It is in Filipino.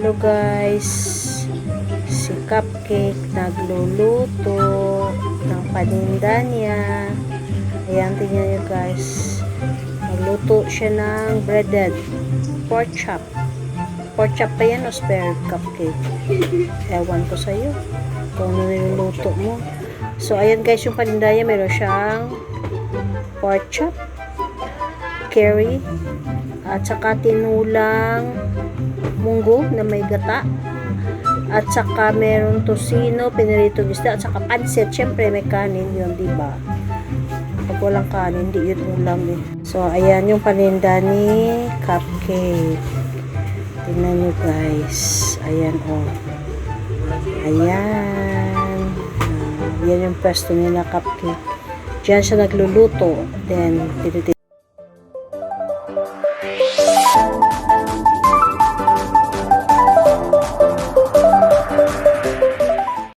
Hello guys, si Cupcake nagluluto ng paninda niya. Ayan, tingnan nyo guys. Nagluto siya ng breaded pork chop. Pork chop pa yan o spare cupcake? Ewan ko sa'yo kung ano niluluto mo. So, ayan guys, yung paninda meron siyang pork chop, curry, at saka tinulang munggo na may gata. At saka meron tosino, piniritong isda, at saka pansit. Siyempre, may kanin yun, di ba? Pag walang kanin, hindi yun ulam eh. So, ayan yung paninda ni Cupcake. Tingnan nyo guys. Ayan oh. Ayan. Ah, yan yung pwesto nila Cupcake. Diyan siya nagluluto. Then, tinitin